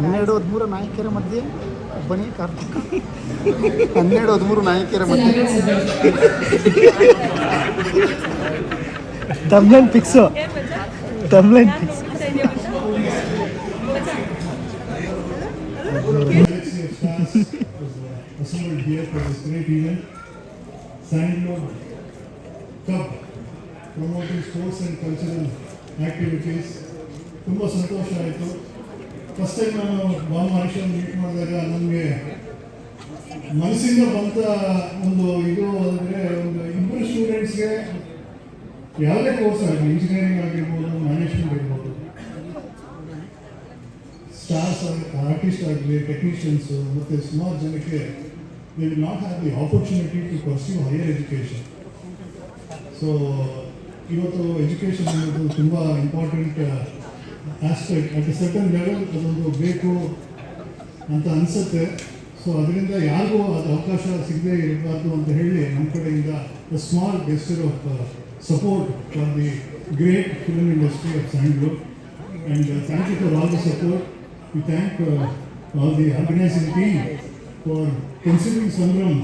ಹನ್ನೆರಡು ಹದಿಮೂರು ನಾಯಕಿಯರ ಮಧ್ಯೆ ಒಬ್ಬನೇ ಕಾರ್ತಿಕ್ ಹನ್ನೆರಡು ಹದಿಮೂರು ನಾಯಕಿಯರ ಮಧ್ಯೆ ತಮ್ಲೈನ್ fix ತಮ್ಲೈನ್ fix uh, assembled here for this great event. Sandalwood Cup promoting sports and cultural activities. ತುಂಬ ಸಂತೋಷ ಆಯಿತು ಫಸ್ಟ್ ಟೈಮ್ ನಾನು ಬಾಂಬ್ ಹರೀಶನ್ ಮೀಟ್ ಮಾಡಿದಾಗ ನನಗೆ ಮನಸ್ಸಿಂದ ಬಂತ ಒಂದು ಇದು ಅಂದರೆ ಒಂದು ಇಬ್ಬರು ಸ್ಟೂಡೆಂಟ್ಸ್ಗೆ ಯಾವುದೇ ಕೋರ್ಸ್ ಆಗಲಿ ಇಂಜಿನಿಯರಿಂಗ್ ಆಗಿರ್ಬೋದು ಮ್ಯಾನೇಜ್ಮೆಂಟ್ ಇರ್ಬೋದು ಸ್ಟಾರ್ಸ್ ಆರ್ಟಿಸ್ಟ್ ಆಗಲಿ ಟೆಕ್ನಿಷಿಯನ್ಸು ಮತ್ತು ಸುಮಾರು ಜನಕ್ಕೆ will not have the opportunity to pursue higher education so ಇವತ್ತು ಎಜುಕೇಷನ್ ಅನ್ನೋದು ತುಂಬ important aspect at certain level ಅದೊಂದು ಬೇಕು ಅಂತ ಅನಿಸುತ್ತೆ. ಸೊ ಅದರಿಂದ ಯಾರಿಗೂ ಅದು ಅವಕಾಶ ಸಿಗದೇ ಇರಬಾರ್ದು ಅಂತ ಹೇಳಿ ನಮ್ಮ ಕಡೆಯಿಂದ small gesture of support for the great film industry of Sandalwood and thank you for all the support you thank all the organising team for considering Sangram